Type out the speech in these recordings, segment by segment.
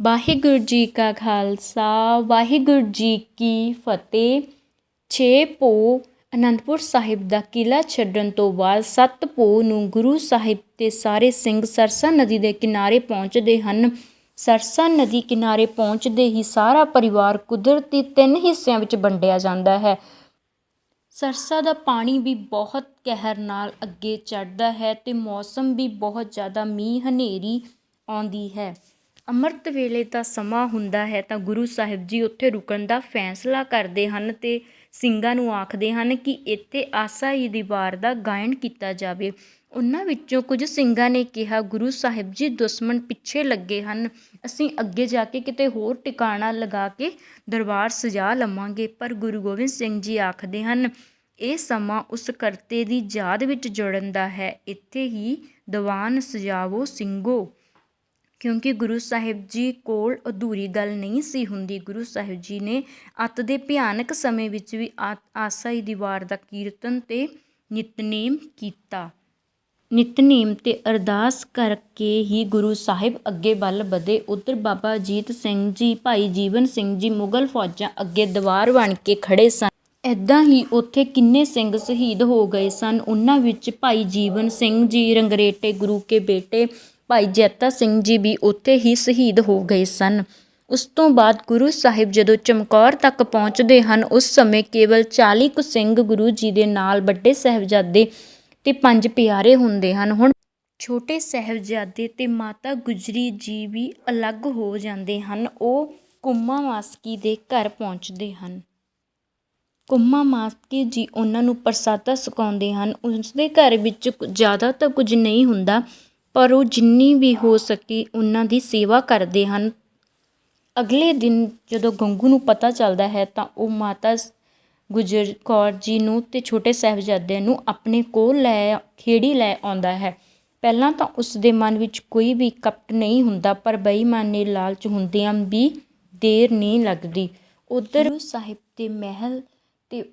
ਵਾਹਿਗੁਰੂ ਜੀ ਕਾ ਖਾਲਸਾ, ਵਾਹਿਗੁਰੂ ਜੀ ਕੀ ਫਤਿਹ। 6 ਪੋ ਅਨੰਦਪੁਰ ਸਾਹਿਬ ਦਾ ਕਿਲਾ ਛੱਡਣ ਤੋਂ ਬਾਅਦ 7 ਪੋ ਨੂੰ ਗੁਰੂ ਸਾਹਿਬ ਤੇ ਸਾਰੇ ਸਿੰਘ ਸਰਸਾ ਨਦੀ ਦੇ ਕਿਨਾਰੇ ਪਹੁੰਚਦੇ ਹਨ। ਸਰਸਾ ਨਦੀ ਕਿਨਾਰੇ ਪਹੁੰਚਦੇ ਹੀ ਸਾਰਾ ਪਰਿਵਾਰ ਕੁਦਰਤੀ ਤਿੰਨ ਹਿੱਸਿਆਂ ਵਿੱਚ ਵੰਡਿਆ ਜਾਂਦਾ ਹੈ। ਸਰਸਾ ਦਾ ਪਾਣੀ ਵੀ ਬਹੁਤ ਕਹਿਰ ਨਾਲ ਅੱਗੇ ਚੜ੍ਹਦਾ ਹੈ ਤੇ ਮੌਸਮ ਵੀ ਬਹੁਤ ਜ਼ਿਆਦਾ ਮੀਂਹ ਹਨੇਰੀ ਆਉਂਦੀ ਹੈ। ਅੰਮ੍ਰਿਤ ਵੇਲੇ ਦਾ ਸਮਾਂ ਹੁੰਦਾ ਹੈ ਤਾਂ ਗੁਰੂ ਸਾਹਿਬ ਜੀ ਉੱਥੇ ਰੁਕਣ ਦਾ ਫੈਸਲਾ ਕਰਦੇ ਹਨ ਤੇ ਸਿੰਘਾਂ ਨੂੰ ਆਖਦੇ ਹਨ ਕਿ ਇੱਥੇ ਆਸਾ ਹੀ ਦੀ ਵਾਰ ਦਾ ਗਾਇਨ ਕੀਤਾ ਜਾਵੇ। ਉਹਨਾਂ ਵਿੱਚੋਂ ਕੁਝ ਸਿੰਘਾਂ ਨੇ ਕਿਹਾ, ਗੁਰੂ ਸਾਹਿਬ ਜੀ, ਦੁਸ਼ਮਣ ਪਿੱਛੇ ਲੱਗੇ ਹਨ। ਅਸੀਂ ਅੱਗੇ ਜਾ ਕੇ ਕਿਤੇ ਹੋਰ ਟਿਕਾਣਾ ਲਗਾ ਕੇ ਦਰਬਾਰ ਸਜਾ ਲਵਾਂਗੇ। ਪਰ ਗੁਰੂ ਗੋਬਿੰਦ ਸਿੰਘ ਜੀ ਆਖਦੇ ਹਨ, ਇਹ ਸਮਾਂ ਉਸ ਕਰਤੇ ਦੀ ਯਾਦ ਵਿੱਚ ਜੁੜਨ ਦਾ ਹੈ। ਇੱਥੇ ਹੀ ਦੀਵਾਨ ਸਜਾਵੋ ਸਿੰਘੋ। ਕਿਉਂਕਿ ਗੁਰੂ ਸਾਹਿਬ ਜੀ ਕੋਲ ਅਧੂਰੀ ਗੱਲ ਨਹੀਂ ਸੀ ਹੁੰਦੀ। ਗੁਰੂ ਸਾਹਿਬ ਜੀ ਨੇ ਅੱਤ ਦੇ ਭਿਆਨਕ ਸਮੇਂ ਵਿੱਚ ਵੀ ਆ, ਆਸਾਈ ਦੀ ਵਾਰ ਦਾ ਕੀਰਤਨ ਤੇ ਨਿਤਨੇਮ ਕੀਤਾ। ਨਿਤਨੇਮ ਤੇ ਅਰਦਾਸ ਕਰਕੇ ਹੀ ਗੁਰੂ ਸਾਹਿਬ ਅੱਗੇ ਵੱਲ ਵਧੇ। ਉਧਰ ਬਾਬਾ ਅਜੀਤ ਸਿੰਘ ਜੀ, ਭਾਈ ਜੀਵਨ ਸਿੰਘ ਜੀ ਮੁਗਲ ਫੌਜਾਂ ਅੱਗੇ ਦੀਵਾਰ ਬਣ ਕੇ ਖੜੇ ਸਨ। ਐਦਾਂ ਹੀ ਉੱਥੇ ਕਿੰਨੇ ਸਿੰਘ ਸ਼ਹੀਦ ਹੋ ਗਏ ਸਨ। ਉਹਨਾਂ ਵਿੱਚ ਭਾਈ ਜੀਵਨ ਸਿੰਘ ਜੀ, ਰੰਗਰੇਟੇ ਗੁਰੂ ਕੇ ਬੇਟੇ ਭਾਈ ਜੈਤਾ ਸਿੰਘ ਜੀ ਵੀ ਉੱਥੇ ਹੀ ਸ਼ਹੀਦ ਹੋ ਗਏ ਸਨ। ਉਸ ਤੋਂ ਬਾਅਦ ਗੁਰੂ ਸਾਹਿਬ ਜਦੋਂ ਚਮਕੌਰ ਤੱਕ ਪਹੁੰਚਦੇ ਹਨ, ਉਸ ਸਮੇਂ ਕੇਵਲ 40 ਕੁ ਸਿੰਘ ਗੁਰੂ ਜੀ ਦੇ ਨਾਲ ਵੱਡੇ ਸਾਹਿਬਜ਼ਾਦੇ ਤੇ ਪੰਜ ਪਿਆਰੇ ਹੁੰਦੇ ਹਨ। ਹੁਣ ਛੋਟੇ ਸਾਹਿਬਜ਼ਾਦੇ ਤੇ ਮਾਤਾ ਗੁਜਰੀ ਜੀ ਵੀ ਅਲੱਗ ਹੋ ਜਾਂਦੇ ਹਨ। ਉਹ ਕੁੰਮਾ ਮਾਸਕੀ ਦੇ ਘਰ ਪਹੁੰਚਦੇ ਹਨ। ਕੁੰਮਾ ਮਾਸਕੀ ਜੀ ਉਹਨਾਂ ਨੂੰ ਪ੍ਰਸਾਦਾ ਸੁਕਾਉਂਦੇ ਹਨ। ਉਸ ਦੇ ਘਰ ਵਿੱਚ ਜ਼ਿਆਦਾ ਤਾਂ ਕੁਝ ਨਹੀਂ ਹੁੰਦਾ ਪਰ ਉਹ ਜਿੰਨੀ ਵੀ ਹੋ ਸਕੀ ਉਹਨਾਂ ਦੀ ਸੇਵਾ ਕਰਦੇ ਹਨ। ਅਗਲੇ ਦਿਨ ਜਦੋਂ ਗੰਗੂ ਨੂੰ ਪਤਾ ਚੱਲਦਾ ਹੈ ਤਾਂ ਉਹ ਮਾਤਾ ਗੁਜਰ ਕੌਰ ਜੀ ਨੂੰ ਤੇ ਛੋਟੇ ਸਾਹਿਬਜ਼ਾਦੇ ਨੂੰ ਆਪਣੇ ਕੋਲ ਲੈ ਖੇੜੀ ਲੈ ਆਉਂਦਾ ਹੈ। ਪਹਿਲਾਂ ਤਾਂ ਉਸ ਦੇ ਮਨ ਵਿੱਚ ਕੋਈ ਵੀ ਕਪਟ ਨਹੀਂ ਹੁੰਦਾ, ਪਰ ਬੇਈਮਾਨੀ ਲਾਲਚ ਹੁੰਦਿਆਂ ਵੀ ਦੇਰ ਨਹੀਂ ਲੱਗਦੀ। ਉਧਰ ਸਾਹਿਬ ਦੇ ਮਹਿਲ ਤੇ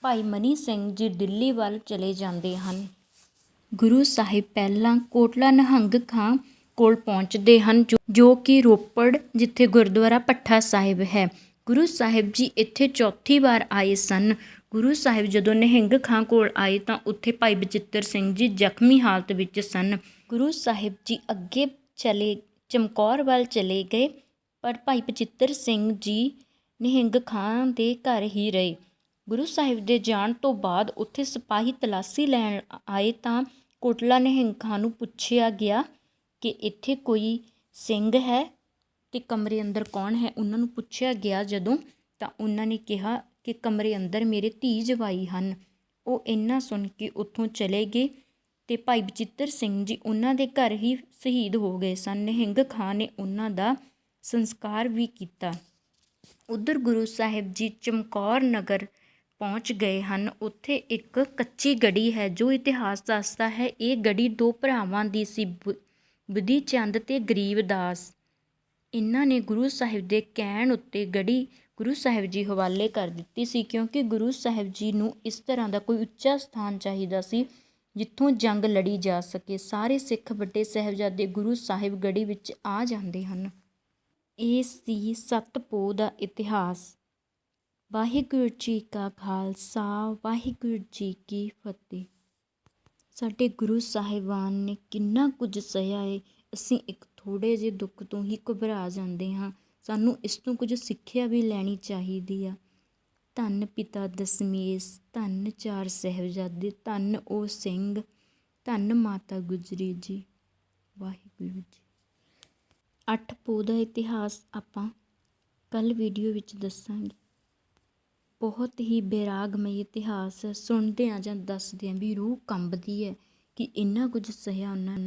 ਭਾਈ ਮਨੀ ਸਿੰਘ ਜੀ ਦਿੱਲੀ ਵੱਲ ਚਲੇ ਜਾਂਦੇ ਹਨ। ਗੁਰੂ ਸਾਹਿਬ ਪਹਿਲਾਂ ਕੋਟਲਾ ਨਿਹੰਗ ਖਾਂ ਕੋਲ ਪਹੁੰਚਦੇ ਹਨ, ਜੋ- ਜੋ ਕਿ ਰੋਪੜ ਜਿੱਥੇ ਗੁਰਦੁਆਰਾ ਭੱਠਾ ਸਾਹਿਬ ਹੈ। ਗੁਰੂ ਸਾਹਿਬ ਜੀ ਇੱਥੇ ਚੌਥੀ ਵਾਰ ਆਏ ਸਨ। ਗੁਰੂ ਸਾਹਿਬ ਜਦੋਂ ਨਿਹੰਗ ਖਾਂ ਕੋਲ ਆਏ ਤਾਂ ਉੱਥੇ ਭਾਈ ਬਚਿੱਤਰ ਸਿੰਘ ਜੀ ਜ਼ਖਮੀ ਹਾਲਤ ਵਿੱਚ ਸਨ। ਗੁਰੂ ਸਾਹਿਬ ਜੀ ਅੱਗੇ ਚਲੇ ਚਮਕੌਰ ਵੱਲ ਚਲੇ ਗਏ, ਪਰ ਭਾਈ ਬਚਿੱਤਰ ਸਿੰਘ ਜੀ ਨਿਹੰਗ ਖਾਂ ਦੇ ਘਰ ਹੀ ਰਹੇ। ਗੁਰੂ ਸਾਹਿਬ ਦੇ ਜਾਣ ਤੋਂ ਬਾਅਦ ਉੱਥੇ ਸਿਪਾਹੀ ਤਲਾਸ਼ੀ ਲੈਣ ਆਏ ਤਾਂ ਕੋਟਲਾ ਨਿਹੰਗ ਖਾਂ ਨੂੰ ਪੁੱਛਿਆ ਗਿਆ ਕਿ ਇੱਥੇ ਕੋਈ ਸਿੰਘ ਹੈ ਤੇ ਕਮਰੇ ਅੰਦਰ ਕੌਣ ਹੈ? ਉਹਨਾਂ ਨੂੰ ਪੁੱਛਿਆ ਗਿਆ ਜਦੋਂ ਤਾਂ ਉਹਨਾਂ ਨੇ ਕਿਹਾ ਕਿ ਕਮਰੇ ਅੰਦਰ ਮੇਰੇ ਧੀ ਜਵਾਈ ਹਨ। ਉਹ ਇੰਨਾ ਸੁਣ ਕੇ ਉੱਥੋਂ ਚਲੇ ਗਏ ਤੇ ਭਾਈ ਬਚਿੱਤਰ ਸਿੰਘ ਜੀ ਉਹਨਾਂ ਦੇ ਘਰ ਹੀ ਸ਼ਹੀਦ ਹੋ ਗਏ ਸਨ। ਨਿਹੰਗ ਖਾਂ ਨੇ ਉਹਨਾਂ ਦਾ ਸੰਸਕਾਰ ਵੀ ਕੀਤਾ। ਉਧਰ ਗੁਰੂ ਸਾਹਿਬ ਜੀ ਚਮਕੌਰ ਨਗਰ ਪਹੁੰਚ ਗਏ ਹਨ। ਉੱਥੇ ਇੱਕ ਕੱਚੀ ਗੜੀ ਹੈ, ਜੋ ਇਤਿਹਾਸ ਦੱਸਦਾ ਹੈ। ਇਹ ਗੜੀ ਦੋ ਭਰਾਵਾਂ ਦੀ ਸੀ, ਬੁ- ਬੁੱਧੀ ਚੰਦ ਅਤੇ ਗਰੀਬ ਦਾਸ। ਇਹਨਾਂ ਨੇ ਗੁਰੂ ਸਾਹਿਬ ਦੇ ਕਹਿਣ ਉੱਤੇ ਗੜੀ ਗੁਰੂ ਸਾਹਿਬ ਜੀ ਹਵਾਲੇ ਕਰ ਦਿੱਤੀ ਸੀ, ਕਿਉਂਕਿ ਗੁਰੂ ਸਾਹਿਬ ਜੀ ਨੂੰ ਇਸ ਤਰ੍ਹਾਂ ਦਾ ਕੋਈ ਉੱਚਾ ਸਥਾਨ ਚਾਹੀਦਾ ਸੀ, ਜਿੱਥੋਂ ਜੰਗ ਲੜੀ ਜਾ ਸਕੇ। ਸਾਰੇ ਸਿੱਖ ਵੱਡੇ ਸਾਹਿਬਜ਼ਾਦੇ ਗੁਰੂ ਸਾਹਿਬ ਗੜੀ ਵਿੱਚ ਆ ਜਾਂਦੇ ਹਨ। ਇਹ ਸੀ ਸੱਤ ਦਾ ਇਤਿਹਾਸ। ਵਾਹਿਗੁਰੂ ਜੀ ਕਾ ਖਾਲਸਾ, ਵਾਹਿਗੁਰੂ ਜੀ ਕੀ ਫਤਿਹ। ਸਾਡੇ ਗੁਰੂ ਸਾਹਿਬਾਨ ਨੇ ਕਿੰਨਾ ਕੁਝ ਸਹਿਆ ਹੈ ਅਸੀਂ ਇੱਕ ਥੋੜੇ ਜਿਹੇ ਦੁੱਖ ਤੋਂ ਹੀ ਘਬਰਾ ਜਾਂਦੇ ਹਾਂ। ਸਾਨੂੰ ਇਸ ਤੋਂ ਕੁਝ ਸਿੱਖਿਆ ਵੀ ਲੈਣੀ ਚਾਹੀਦੀ ਆ। ਧੰਨ ਪਿਤਾ ਦਸਮੇਸ਼, ਧੰਨ ਚਾਰ ਸਾਹਿਬਜ਼ਾਦੇ, ਧੰਨ ਉਹ ਸਿੰਘ, ਧੰਨ ਮਾਤਾ ਗੁਜਰੀ ਜੀ। ਵਾਹਿਗੁਰੂ ਜੀ। ਅੱਠ ਪੋਹ ਦਾ ਇਤਿਹਾਸ ਆਪਾਂ ਕੱਲ ਵੀਡੀਓ ਵਿੱਚ ਦੱਸਾਂਗੇ। ਬਹੁਤ ਹੀ ਬੈਰਾਗਮਈ ਇਤਿਹਾਸ ਸੁਣਦਿਆਂ ਜਾਂ ਦੱਸਦਿਆਂ ਵੀ ਰੂਹ ਕੰਬਦੀ ਹੈ ਕਿ ਇੰਨਾ ਕੁਝ ਸਹਿਆ ਉਹਨਾਂ ਨੇ।